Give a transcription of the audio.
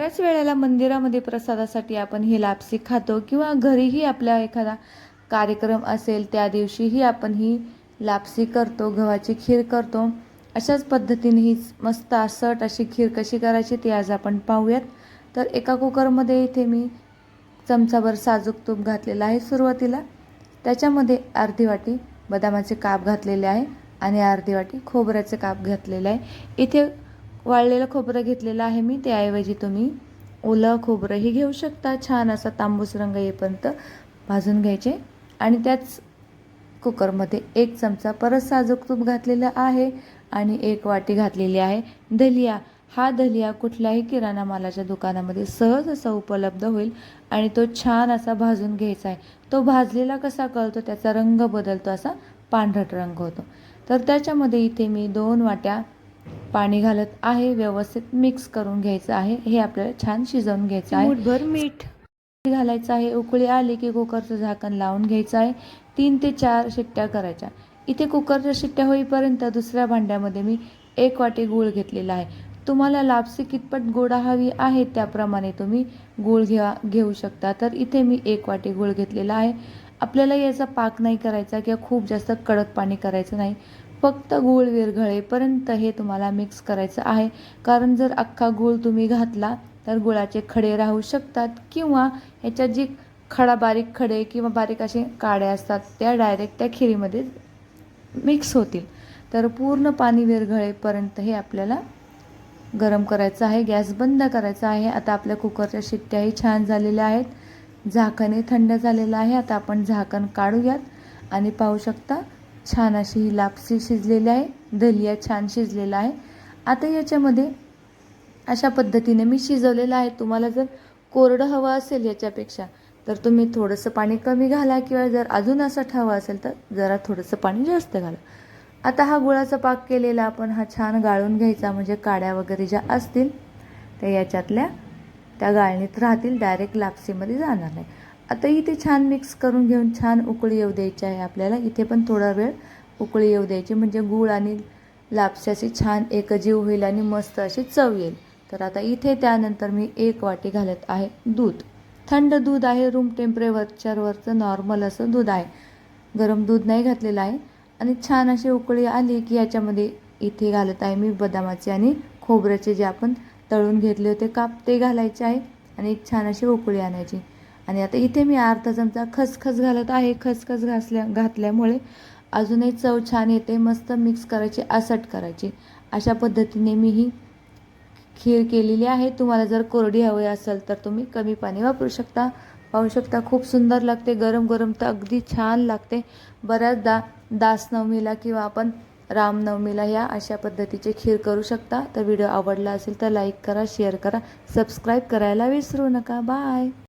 बऱ्याच वेळेला मंदिरामध्ये प्रसादासाठी आपण ही लापसी खातो किंवा घरीही आपला एखादा कार्यक्रम असेल त्या दिवशीही आपण ही लापसी करतो गव्हाची खीर करतो. अशाच पद्धतीने ही मस्त असट अशी खीर कशी करायची ती आज आपण पाहूयात. तर एका कुकरमध्ये इथे मी चमचाभर साजूक तूप घातलेलं आहे सुरुवातीला. त्याच्यामध्ये अर्धी वाटी बदामाचे काप घातलेले आहे आणि अर्धी वाटी खोबऱ्याचे काप घातलेले आहे. इथे वाळलेलं खोबरं घेतलेलं आहे मी. त्याऐवजी तुम्ही ओलं खोबरंही घेऊ शकता. छान असा तांबूस रंग येईपर्यंत भाजून घ्यायचे. आणि त्याच कुकरमध्ये एक चमचा परत साजूक तूप घातलेलं आहे आणि एक वाटी घातलेली आहे दलिया. हा दलिया कुठल्याही किराणा मालाच्या दुकानामध्ये सहज असा उपलब्ध होईल आणि तो छान असा भाजून घ्यायचा आहे. तो भाजलेला कसा कळतो? त्याचा रंग बदलतो असा पांढरट रंग होतो. तर त्याच्यामध्ये इथे मी दोन वाट्या पाणी घालत आहे व्यवस्थित मिक्स करून घ्यायचं आहे. हे आपल्याला छान शिजवून घ्यायचं आहे. मूठभर मीठ. घालायचं आहे. उकळी आली की कुकरचं झाकण लावून घ्यायचं आहे. तीन ते चार शिट्ट्या करायच्या. इथे कुकरच्या शिट्ट्या होईपर्यंत दुसऱ्या भांड्यामध्ये मी एक वाटी गूळ घेतलेला आहे. तुम्हाला लापसी कितपत गोडा हवी आहे त्याप्रमाणे तुम्ही गूळ घ्या घेऊ शकता. तर इथे मी एक वाटी गूळ घेतलेला आहे. आपल्याला याचा पाक नाही करायचा किंवा खूप जास्त कडक पाणी करायचं नाही. फक्त गूळ विरघळेपर्यंत हे तुम्हाला मिक्स करायचं आहे. कारण जर अख्खा गूळ तुम्ही घातला तर गुळाचे खडे राहू शकतात किंवा ह्याच्यात जी खडा बारीक खडे किंवा बारीक असे काड्या असतात त्या डायरेक्ट त्या खिरीमध्ये मिक्स होतील. तर पूर्ण पाणी विरघळेपर्यंत हे आपल्याला गरम करायचं आहे गॅस बंद करायचा आहे. आता आपल्या कुकरच्या शिट्ट्याही छान झालेल्या आहेत. झाकणही थंड झालेलं आहे. आता आपण झाकण काढूयात आणि पाहू शकता छान अशी ही लापसी शिजलेली आहे दलिया छान शिजलेला आहे. आता याच्यामध्ये अशा पद्धतीने मी शिजवलेलं आहे. तुम्हाला जर कोरडं हवं असेल याच्यापेक्षा तर तुम्ही थोडंसं पाणी कमी घाला किंवा जर अजून असं हवं असेल तर जरा थोडंसं पाणी जास्त घाला. आता हा गुळाचा पाक केलेला आपण हा छान गाळून घ्यायचा म्हणजे काड्या वगैरे ज्या असतील त्या याच्यातल्या त्या गाळणीत राहतील डायरेक्ट लापसीमध्ये जाणार नाही. आता इथे छान मिक्स करून घेऊन छान उकळी येऊ द्यायची आहे आपल्याला. इथे पण थोडा वेळ उकळी येऊ द्यायची. म्हणजे गूळ आणि लापशी अशी छान एकजीव होईल आणि मस्त अशी चव येईल. तर आता इथे त्यानंतर मी एक वाटी घालत आहे दूध. थंड दूध आहे. रूम टेम्परेचरवरचं नॉर्मल असं दूध आहे. गरम दूध नाही घातलेलं आहे. आणि छान अशी उकळी आली की याच्यामध्ये इथे घालत आहे मी बदामाचे आणि खोबऱ्याचे जे आपण तळून घेतले होते काप ते घालायचे आहे. आणि एक छान अशी उकळी आणायची. आणि आता इथे मी अर्धा चमचा खसखस घालत आहे. खसखस घासल्या घातल्यामुळे अजूनही चव छान येते. मस्त मिक्स करायची आसट करायची. अशा पद्धतीने मी ही खीर केलेली आहे. तुम्हाला जर कोरडी हवी असेल तर तुम्ही कमी पाणी वापरू शकता. पाहू शकता खूप सुंदर लागते. गरम गरम तर अगदी छान लागते. बऱ्याचदा दासनवमीला किंवा आपण रामनवमीला या अशा पद्धतीचे खीर करू शकता. तर व्हिडिओ आवडला असेल तर लाईक करा शेअर करा सबस्क्राईब करायला विसरू नका. बाय!